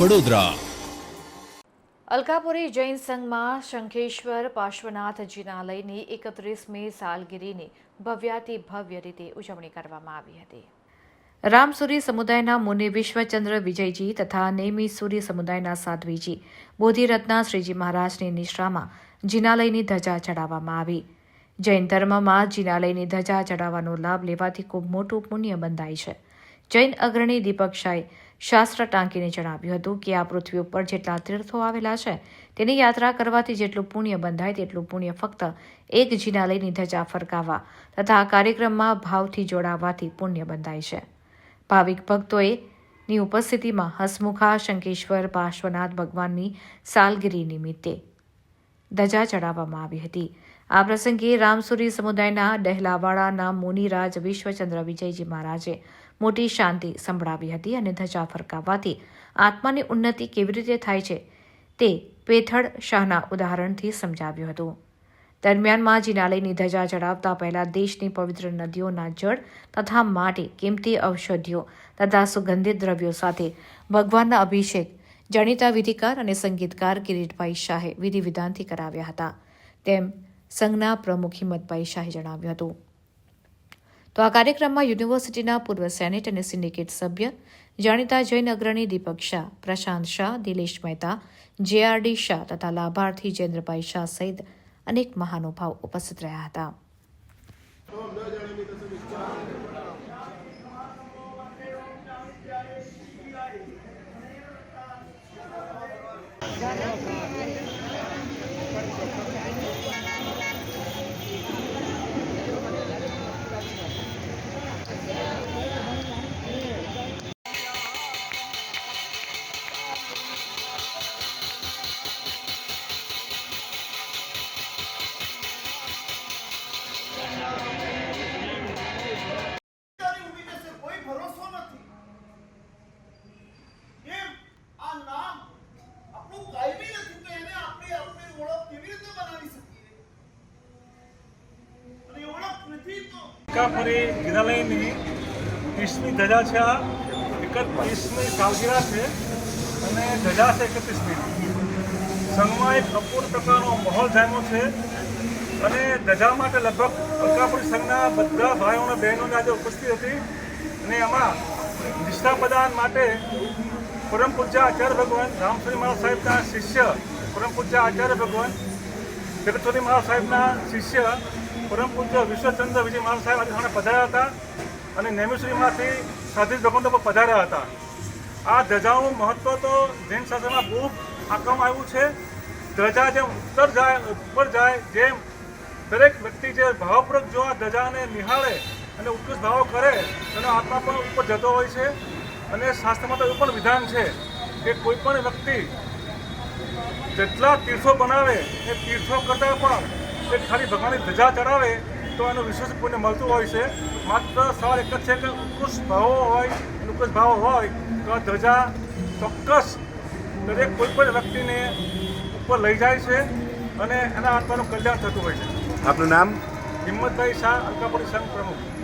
વડોદરા અલકાપુરી જૈન સંઘમાં શંખેશ્વર પાર્શ્વનાથ જિનાલયની એકત્રીસમી સાલગીરીની ભવ્યાતિ ભવ્ય રીતે ઉજવણી કરવામાં આવી હતી. રામસુરી સમુદાયના મુનિ વિશ્વચંદ્ર વિજયજી તથા નેમી સૂર્ય સમુદાયના સાધ્વીજી બોધિરત્ના શ્રીજી મહારાજની નિશ્રામાં જિનાલયની ધજા ચડાવવામાં આવી. જૈન ધર્મમાં જિનાલયની ધજા ચડાવવાનો લાભ લેવાથી ખૂબ મોટું પુણ્ય બંધાય છે. જૈન અગ્રણી દીપક શાહે શાસ્ત્ર ટાંકીને જણાવ્યું હતું કે આ પૃથ્વી ઉપર જેટલા તીર્થો આવેલા છે, તેની યાત્રા કરવાથી જેટલું પુણ્ય બંધાય તેટલું પુણ્ય ફક્ત એક જિનાલયની ધજા ફરકાવવા તથા આ કાર્યક્રમમાં ભાવથી જોડાવાથી પુણ્ય બંધાય છે. ભાવિક ભક્તોએ ની ઉપસ્થિતિમાં હસમુખા, શંકેશ્વર, પાર્શ્વનાથ ભગવાનની સાલગીરી નિમિત્તે ધજા ચડાવવામાં આવી હતી. આ પ્રસંગે રામસુરી સમુદાયના ડહેલાવાડાના મુનિરાજ વિશ્વચંદ્ર વિજયજી મહારાજે મોટી શાંતિ સંભળાવી હતી અને ધજા ફરકાવવાથી આત્માની ઉન્નતિ કેવી રીતે થાય છે તે પેથડ શાહના ઉદાહરણથી સમજાવ્યું હતું. દરમિયાનમાં જિનાલયની ધજા ચડાવતા પહેલા દેશની પવિત્ર નદીઓના જળ તથા માટી, કિંમતી ઔષધિઓ તથા સુગંધિત દ્રવ્યો સાથે ભગવાનના અભિષેક, જાણીતા વિધિકાર અને સંગીતકાર કિરીટભાઈ શાહે વિધિ વિધાનથી કરાવ્યા હતા. તેમ સંઘના પ્રમુખ હિંમતભાઈ શાહે જણાવ્યું હતું. તો આ કાર્યક્રમમાં યુનિવર્સિટીના પૂર્વ સેનેટ અને સિન્ડિકેટ સભ્ય જાણીતા જૈન અગ્રણી દીપક શાહ, પ્રશાંત શાહ, દિલેશ મહેતા, જેઆરડી શાહ તથા લાભાર્થી જયેન્દ્રભાઈ શાહ સહિત અનેક મહાનુભાવ ઉપસ્થિત રહ્યા હતા. કાપુરી વિદ્યાલયની ત્રીસમી ધજા છે આ. એકત્રીસમી સાલગીરા છે અને ધજા છે એકત્રીસમી. સંઘમાં એક અપૂર્વ પ્રકારનો માહોલ જામ્યો છે અને ધજા માટે લગભગ અલકાપુરી સંઘના બધા ભાઈઓ અને બહેનોને આજે ઉપસ્થિત હતી અને એમાં નિષ્ઠા પ્રદાન માટે પરમ પૂજ્ય આચાર્ય ભગવાન રામશ્રી મહારાજ સાહેબના શિષ્ય, પરમ પૂજ્ય આચાર્ય ભગવાન જગતચોરી મહારાજ સાહેબના શિષ્ય, પરમ પૂજ્ય વિશ્વચંદ્ર વિજય મહારાજ સાહેબ આજે સામે પધાર્યા હતા અને નેમિશ્રીમાંથી સાધિત ભગવંતો પણ પધાર્યા હતા. આ ધજાનું મહત્વ તો જૈન શાસ્ત્રમાં બહુ આંકવામાં આવ્યું છે. ધજા જેમ ઉત્તર જાય, ઉપર જાય, જેમ દરેક વ્યક્તિ જે ભાવપૂર્વક જો આ ધજાને નિહાળે અને ઉત્કૃષ્ટ ભાવો કરે, તેનો આત્મા પણ ઉપર જતો હોય છે. અને શાસ્ત્રમાં તો એવું પણ વિધાન છે કે કોઈ પણ વ્યક્તિ જેટલા તીર્થો બનાવે એ તીર્થો કરતાં પણ એ ખાલી ભગવાનની ધજા ચડાવે તો એનું વિશેષ પુણ્ય મળતું હોય છે. માત્ર સવાલ એક જ છે કે ઉત્કૃષ્ટ ભાવો હોય ઉત્કૃષ્ટ ભાવો હોય તો આ ધજા ચોક્કસ દરેક કોઈ પણ વ્યક્તિને ઉપર લઈ જાય છે અને એના આત્માનું કલ્યાણ થતું હોય છે. આપનું નામ? હિંમતભાઈ શાહ અલકાપુરી સંઘ પ્રમુખ.